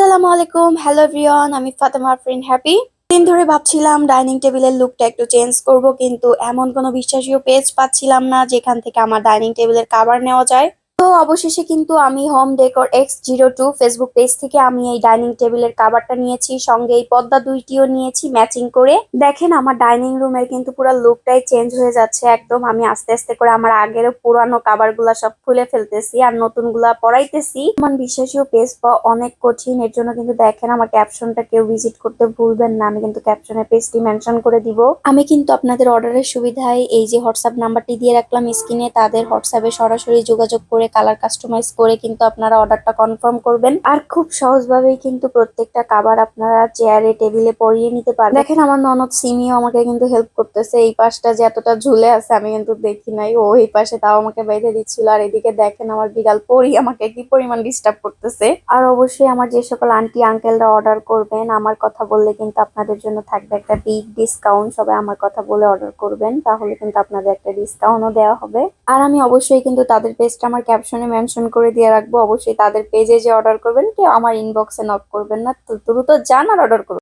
আসসালামু আলাইকুম। হ্যালো রিয়ন আমি ফাতেমা ফ্রেন্ড হ্যাপি দিন ধরে ভাবছিলাম ডাইনিং টেবিলের লুকটা একটু চেঞ্জ করব, কিন্তু এমন কোনো বিশ্বাসীয় পেজ পাচ্ছিলাম না যেখান থেকে আমার ডাইনিং টেবিলের কাভার নেওয়া যায়। তো অবশেষে কিন্তু আমি home decor X zero two Facebook page থেকে আমি এই ডাইনিং টেবিলের কাভারটা নিয়েছি, সঙ্গে এই পদ্মা দুইটিও নিয়েছি ম্যাচিং করে। দেখেন আমার ডাইনিং রুমের কিন্তু পুরো লুকটাই চেঞ্জ হয়ে যাচ্ছে, একদম আমি আস্তে আস্তে করে আমার আগের পুরানো কাভারগুলা সব খুলে ফেলতেছি আর নতুনগুলা পরাইতেছি। আমার বিশ্বাসীয় পেজ পাওয়া অনেক কঠিন, এর জন্য কিন্তু দেখেন আমার ক্যাপশনটা কেউ ভিজিট করতে ভুলবেন না, আমি কিন্তু ক্যাপশনে পেজটি মেনশন করে দিব। আমি কিন্তু আপনাদের অর্ডারের সুবিধায় এই যে হোয়াটসঅ্যাপ নাম্বারটি দিয়ে রাখলাম স্ক্রিনে তাদের হোয়াটসঅ্যাপে সরাসরি যোগাযোগ করে কালার কাস্টমাইজ করে কিন্তু আপনারা অর্ডারটা কনফার্ম করবেন। আর খুব সহজভাবেই কিন্তু প্রত্যেকটা কাবার আপনারা চেয়ারে টেবিলে পরিয়ে নিতে পারবেন। দেখেন আমার ননদ সিমিও আমাকে কিন্তু হেল্প করতেছে। এই পাশটা যে এতটা ঝুলে আছে, আমি কিন্তু দেখি নাই। ও এই পাশে তাও আমাকে বেঁধে দিচ্ছিল। আর এদিকে দেখেন আমার বিড়াল পরি আমাকে কি পরিমাণ ডিস্টার্ব করতেছে। আর অবশ্যই আমার যে সকল আন্টি আঙ্কেলরা অর্ডার করবেন, আমার কথা বললে কিন্তু আপনাদের জন্য থাকবে একটা বিগ ডিসকাউন্ট সবাই আমার কথা বলে অর্ডার করবেন, তাহলে কিন্তু আপনাদের একটা ডিসকাউন্টও দেওয়া হবে। আর আমি অবশ্যই কিন্তু তাদের পেজটা আমার ক্যাপশনে মেনশন করে দিয়ে রাখব। অবশ্যই তাদের পেজে যে অর্ডার করবেন, কেউ আমার ইনবক্সে নক করবেন না। তো দ্রুত জান আর অর্ডার করুন।